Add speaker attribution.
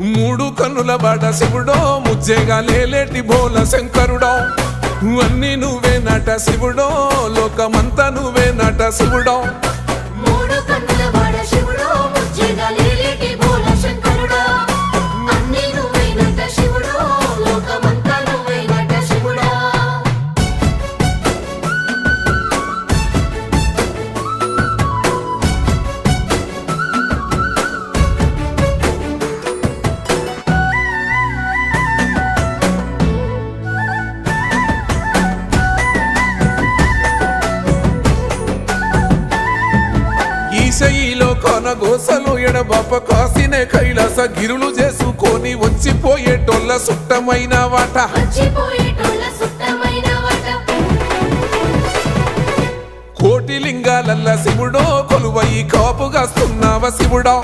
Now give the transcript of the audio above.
Speaker 1: మూడు కన్నుల బాట శివుడో ముజ్జేగా లేలేటి బోల శంకరుడో. అన్ని నువ్వే నట శివుడో లోకమంతా నువ్వే నట శివుడో. ఈశయిలో కొనగోసలు ఎడబాప కాసినే కైలాస గిరులు చేసుకొని వచ్చిపోయేటోళ్ళ సుట్టమైన
Speaker 2: వాట.
Speaker 1: కోటి లింగాలల్ల శివుడో కొలువయి కాపుగాస్తున్నావ శివుడో.